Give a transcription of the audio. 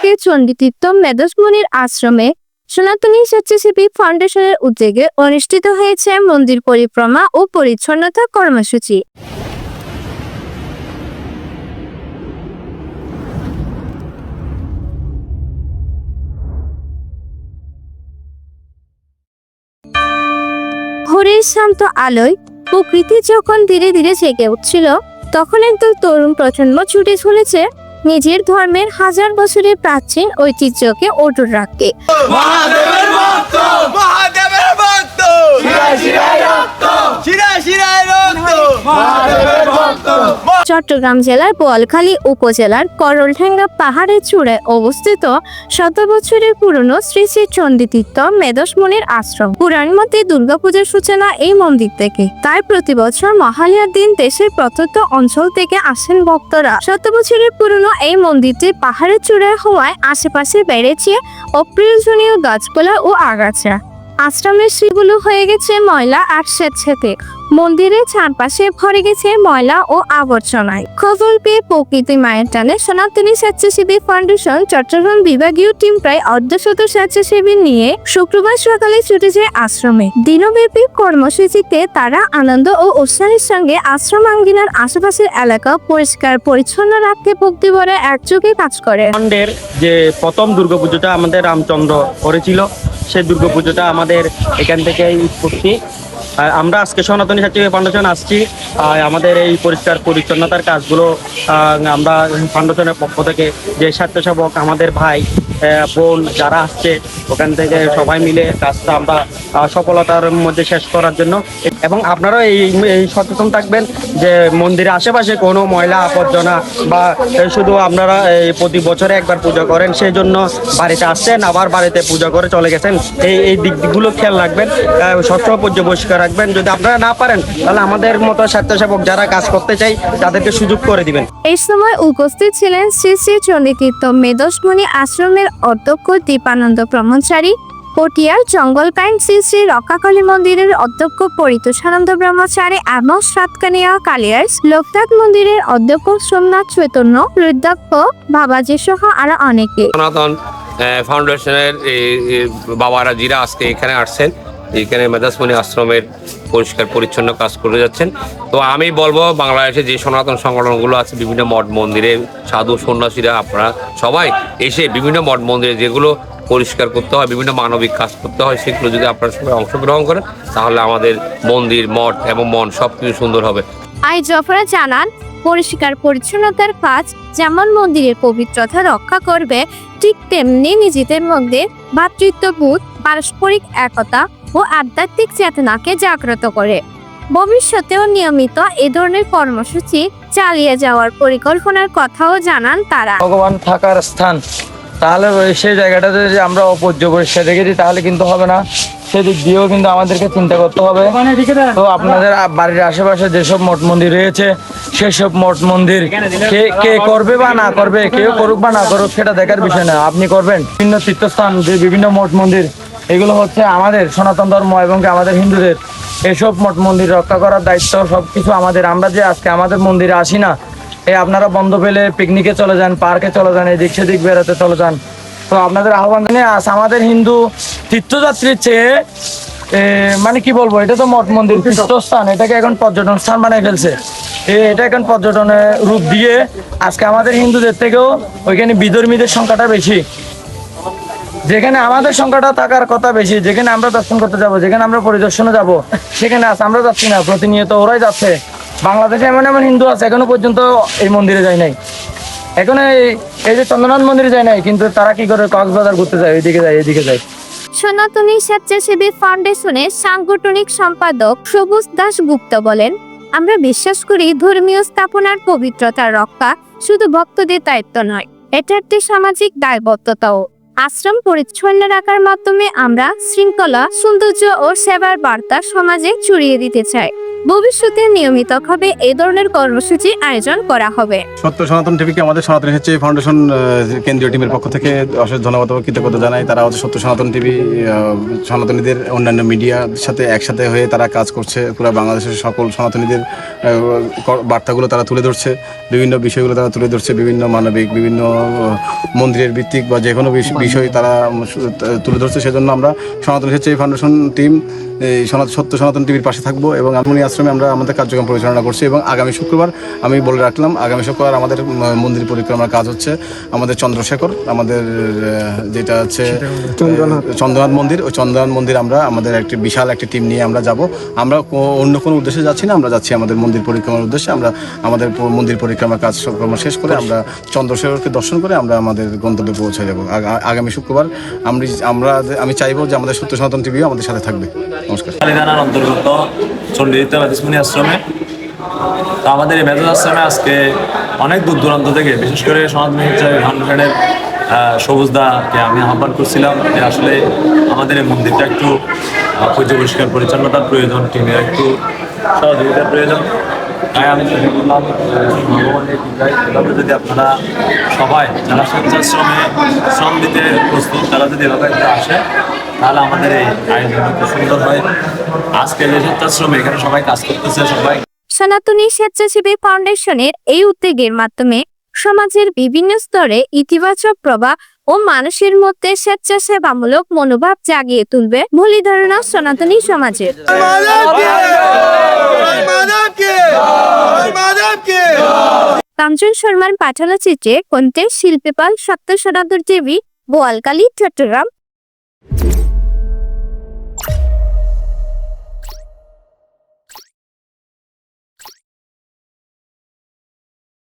থেকে চণ্ডীতীর্থ মেদসমণির আশ্রমে সনাতনী স্বেচ্ছাসেবী ফাউন্ডেশনের উদ্যোগে অনুষ্ঠিত হয়েছে মন্দির পরিক্রমা ও পরিচ্ছন্নতা কর্মসূচি। ভোরের শান্ত আলোয় প্রকৃতি যখন ধীরে ধীরে জেগে উঠছিল, তখন একদল তরুণ প্রজন্ম ছুটে চলেছে নিজের ধর্মের হাজার বছরের প্রাচীন ঐতিহ্যকে অটুট রাখে। মহাদেবের ভক্ত মহাদেবের ভক্ত শিরায় শিরায় রক্ত শিরায় শিরায় রক্ত মহাদেবের ভক্ত চট্টগ্রাম জেলার বোয়ালখালী উপজেলার করলঠেঙ্গা পাহাড়ের চূড়ায় অবস্থিত শত বছরের পুরনো শ্রী শ্রী চণ্ডীতীর্থ মেদসমণির আশ্রম। পুরাণ মতে দুর্গাপূজার সূচনা এই মন্দির থেকে। তাই প্রতি বছর মহালয়ার দিন দেশের প্রত্যন্ত অঞ্চল থেকে আসেন ভক্তরা। শত বছরের পুরনো এই মন্দিরটি পাহাড়ের চূড়ায় হওয়ায় আশেপাশে বেড়েছে অপ্রয়োজনীয় গাছপালা ও আগাছা। আশ্রমের শ্রীগুলো হয়ে গেছে ময়লা আর স্বেচ্ছাতে। মন্দিরের চারপাশে ভরে গেছে ময়লা ও আবর্জনায়। খবর পেয়ে প্রকৃতি মায়ের টানে সনাতনী স্বেচ্ছাসেবী ফাউন্ডেশন, চট্টগ্রাম বিভাগীয় টিম প্রায় অর্ধশত স্বেচ্ছাসেবী নিয়ে শুক্রবার সকালে ছুটে যায় আশ্রমে। দিনব্যাপী কর্মসূচিতে তারা আনন্দ ও উৎসাহের সঙ্গে আশ্রম আঙ্গিনার আশেপাশের এলাকা পরিষ্কার, পরিচ্ছন্ন রাখতে ভক্তি ভরে একযোগে কাজ করে। যে প্রথম দুর্গাপুজোটা আমাদের রামচন্দ্র করেছিল সেই দুর্গাপুজোটা আমাদের এখান থেকে উৎপত্তি। আমরা আজকে সনাতনী সাথী ফাউন্ডেশন আসছি আমাদের এই পরিষ্কার পরিচ্ছন্নতার কাজগুলো আমরা ফাউন্ডেশনের পক্ষ থেকে যে স্বেচ্ছাসেবক আমাদের ভাই বোন যারা আসছে, ওখান থেকে সবাই মিলে কাজটা আমরা সফলতার মধ্যে শেষ করার জন্য। এবং আপনারাও এই এই সচেতন থাকবেন যে মন্দিরের আশেপাশে কোনো ময়লা আবর্জনা বা শুধু আপনারা এই প্রতি বছরে একবার পূজা করেন সেই জন্য বাড়িতে আসছেন, আবার বাড়িতে পূজা করে চলে গেছেন। এই এই দিকগুলো খেয়াল রাখবেন সবসময় পূজ্য পরিষ্কার রাখবেন। যদি আপনারা না পারেন, তাহলে আমাদের মতো স্বেচ্ছাসেবক যারা কাজ করতে চাই তাদেরকে সুযোগ করে দিবেন। এই সময় উপস্থিত ছিলেন শ্রী শ্রী চণ্ডীতীর্থ মেদসমণি আশ্রমের অধ্যক্ষ দীপানন্দ ব্রহ্মচারী, পটিয়ার জঙ্গলকাইন শ্রী শ্রী রক্ষাকালী মন্দিরের অধ্যক্ষ পরিতোষানন্দ ব্রহ্মচারী এবং সাতকানিয়া কালিয়ার্স, লোকনাথ মন্দিরের অধ্যক্ষ সোমনাথ চৈতন্য, রুদ্রাক্ষ, বাবাজি সহ আরও অনেকে। সনাতন ফাউন্ডেশনের বাবারা জিরা আজকে এখানে আসছেন এখানে মেধাসমণি আশ্রমের পরিষ্কার পরিচ্ছন্ন কাজ করে যাচ্ছেন। তো আমি বলব, বাংলাদেশে যে সনাতন সংগঠনগুলো আছে, বিভিন্ন মঠ মন্দিরে, সাধু সন্ন্যাসীরা, আপনারা সবাই এসে বিভিন্ন মঠ মন্দিরে যেগুলো পরিষ্কার করতে হয়, বিভিন্ন মানবিক কাজ করতে হয়, সেগুলো যদি আপনারা সবাই অংশগ্রহণ করেন, তাহলে আমাদের মন্দির, মঠ এবং মন সব কিছু সুন্দর হবে। আই জফরা জানান, পরিষ্কার পরিচ্ছন্নতার কাজ যেমন মন্দিরের পবিত্রতা রক্ষা করবে, ঠিক তেমনি নিজেদের মধ্যে ভ্রাতৃত্ববোধ পারস্পরিক একতা ও আধ্যাত্মিক চেতনাকে জাগ্রত করে। ভবিষ্যতেও নিয়মিত এ ধরনের কর্মসূচি চালিয়ে যাওয়ার পরিকল্পনার কথাও জানান তারা। ভগবান থাকার স্থান, তাহলে সেই জায়গাটাতে যদি আমরা অপর্য পরিষ্কার রেখে তাহলে কিন্তু হবে না। সেদিক দিয়েও কিন্তু আমাদেরকে চিন্তা করতে হবে। তো আপনাদের বাড়ির আশেপাশে যেসব মঠ মন্দির রয়েছে, সেসব মঠ মন্দির কে কে করবে বা না করবে, কেউ করুক বা না করুক, সেটা দেখার বিষয় না। আপনি করবেন। বিভিন্ন তীর্থস্থান, যে বিভিন্ন মঠ মন্দির এগুলো হচ্ছে আমাদের সনাতন ধর্ম এবং আমাদের হিন্দুদের এসব মঠ মন্দির রক্ষা করার দায়িত্ব, সবকিছু আমাদের। আমরা যে আজকে আমাদের মন্দিরে আসি না, এই আপনারা বন্ধ পেলে পিকনিকে চলে যান পার্কে চলে যান, এদিক সেদিক বেড়াতে চলে যান। তো আপনাদের আহ্বান জানিয়ে আজ আমাদের হিন্দু তীর্থযাত্রীর চেয়ে মানে কি বলব, এটা তো মঠ মন্দির তীর্থস্থান এটাকে এখন পর্যটন স্থান বানিয়ে ফেলছে। এটা এখন পর্যটনের রূপ দিয়ে আজকে আমাদের হিন্দুদের থেকেও ওইখানে বিধর্মীদের সংখ্যাটা বেশি। যেখানে আমাদের সংখ্যাটা থাকার কথা বেশি, যেখানে আমরা দর্শন করতে যাব, যেখানে আমরা পরিদর্শনে যাব, সেখানে আজ আমরা যাচ্ছি না, প্রতিনিয়ত ওরাই যাচ্ছে। বাংলাদেশে এমন এমন হিন্দু আছে, এখনও পর্যন্ত এই মন্দিরে যায় নাই। এখন এই এই যে চন্দ্রনাথ মন্দিরে যায় নাই, কিন্তু তারা কি করে কক্সবাজার ঘুরতে যায় এইদিকে যায় এইদিকে যায়। সনাতনী স্বেচ্ছাসেবী ফাউন্ডেশনের সাংগঠনিক সম্পাদক সবুজ দাস গুপ্ত বলেন, আমরা বিশ্বাস করি ধর্মীয় স্থাপনার পবিত্রতা রক্ষা শুধু ভক্তদের দায়িত্ব নয়, এটা একটি সামাজিক দায়বদ্ধতাও। আশ্রম পরিচ্ছন্ন রাখার মাধ্যমে আমরা শৃঙ্খলা, সৌন্দর্য ও সেবার বার্তা সমাজে ছড়িয়ে দিতে চাই। ভবিষ্যতে নিয়মিতভাবে এই ধরনের কর্মসূচি আয়োজন করা হবে। সত্য সনাতন টিভিকে আমাদের সনাতন হচ্ছে ফাউন্ডেশন কেন্দ্রীয় টিমের পক্ষ থেকে অশেষ ধন্যবাদ ও কৃতজ্ঞতা জানাই। তারা হচ্ছে সত্য সনাতন টিভি সনাতনীদের অন্যান্য মিডিয়ার সাথে একসাথে হয়ে তারা কাজ করছে। পুরো বাংলাদেশের সকল সনাতনীদের বার্তাগুলো তারা তুলে ধরছে। বিভিন্ন বিষয়গুলো তারা তুলে ধরছে। বিভিন্ন মানবিক, বিভিন্ন মন্দিরের ভিত্তিক বা যে কোনো বিষয় তারা তুলে ধরছে সেজন্য আমরা সনাতন হচ্ছে ফাউন্ডেশন টিম এই সনাতন সত্য সনাতন টিভির পাশে থাকব এবং আমনি আশ্রমে আমরা আমাদের কার্যক্রম পরিচালনা করছি এবং আগামী শুক্রবার আমি বলে রাখলাম আগামী শুক্রবার আমাদের মন্দির পরিক্রমার কাজ হচ্ছে আমাদের চন্দ্রশেখর আমাদের যেটা হচ্ছে চন্দ্রনাথ। মন্দির ওই চন্দ্রনাথ মন্দির আমরা আমাদের একটি বিশাল একটি টিম নিয়ে আমরা যাব। আমরা অন্য কোনো উদ্দেশ্যে যাচ্ছি না আমরা যাচ্ছি আমাদের মন্দির পরিক্রমার উদ্দেশ্যে আমরা আমাদের মন্দির পরিক্রমার কাজকর্ম শেষ করে আমরা চন্দ্রশেখরকে দর্শন করে আমরা আমাদের গন্তব্যে পৌঁছে যাব। আগামী শুক্রবার আমি আমরা আমি চাইব যে আমাদের সত্য সনাতন টিভিও আমাদের সাথে থাকবে। নমস্কার। আশ্রমে। তো আমাদের এই মেধা আশ্রমে আজকে অনেক দূর দূরান্ত থেকে, বিশেষ করে সনাতনী ফাউন্ডেশনের সবুজদাকে আমি আহ্বান করছিলাম যে আসলে আমাদের এই মন্দিরটা একটু পরিষ্কার পরিচ্ছন্নতার প্রয়োজন, টিমের একটু সহযোগিতার প্রয়োজন। তাই আমি বললাম ভগবানের কৃপায়। এভাবে যদি আপনারা সবাই যারা স্বেচ্ছাশ্রমে শ্রম দিতে প্রস্তুত তারা যদি এভাবে আসে তাহলে আমাদের এই আয়োজন সুন্দর হয়। আজকে যে স্বেচ্ছাশ্রমে এখানে সবাই কাজ করতেছে সবাই সনাতনী স্বেচ্ছাসেবী ফাউন্ডেশনের এই উদ্যোগের মাধ্যমে সমাজের বিভিন্ন স্তরে ইতিবাচক প্রভাব ও মানুষের মধ্যে স্বেচ্ছাসেবামূলক মনোভাব জাগিয়ে তুলবে বলে ধারণা সনাতনী সমাজের। মাধবকে। কাঞ্চন শর্মার পাঠানো চিত্রে কন্টেন্ট শিল্পীপাল সত্য শতাব্দীর দেবী বোয়ালকালী চট্টগ্রাম।